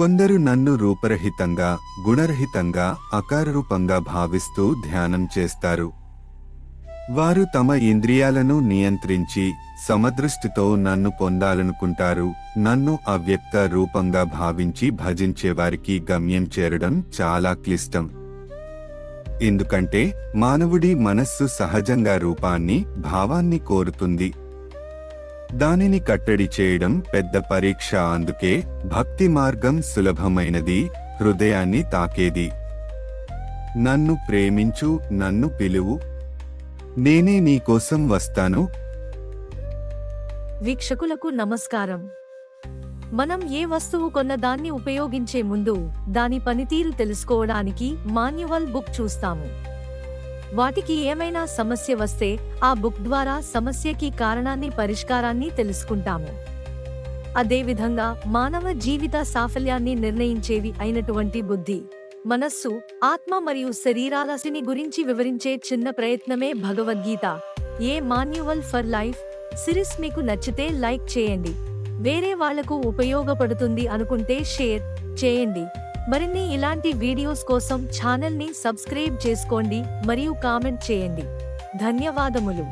కొందరు నన్ను రూపరహితంగా గుణరహితంగా అకారరూపంగా భావిస్తూ ధ్యానం చేస్తారు. వారు తమ ఇంద్రియాలను నియంత్రించి సమదృష్టితో నన్ను పొందాలనుకుంటారు. నన్ను అవ్యక్త రూపంగా భావించి భజించేవారికి గమ్యం చేరడం చాలా క్లిష్టం. ఎందుకంటే మానవుడి మనస్సు సహజంగా రూపాన్ని భావాన్ని కోరుతుంది. దానిని కట్టడి చేయడం పెద్ద పరీక్ష. అందుకే భక్తి మార్గం సులభమైనది హృదయాన్ని తాకేది. నన్ను ప్రేమించు నన్ను పిలువు. నేనే నీకోసం వస్తాను. వీక్షకులకు నమస్కారం. మనం ఏ వస్తువు కొన్న దాన్ని ఉపయోగించే ముందు దాని పనితీరు తెలుసుకోవడానికి మాన్యువల్ బుక్ చూస్తాము. వాటికి ఏమైనా సమస్య వస్తే ఆ బుక్ ద్వారా సమస్యకి కారణాన్ని పరిష్కారాన్ని తెలుసుకుంటాము. అదేవిధంగా మానవ జీవిత సాఫల్యాన్ని నిర్ణయించేవి అయినటువంటి బుద్ధి మనస్సు ఆత్మ మరియు శరీరాలసిని గురించి వివరించే చిన్న ప్రయత్నమే Bhagavad Gita. A manual for life? Series మీకు నచ్చితే లైక్ చేయండి. వేరే వాళ్ళకు ఉపయోగపడుతుంది అనుకుంటే షేర్ చేయండి. మరిన్ని ఇలాంటి వీడియోస్ కోసం ఛానల్ని సబ్స్క్రైబ్ చేసుకోండి మరియు కామెంట్ చేయండి. ధన్యవాదములు.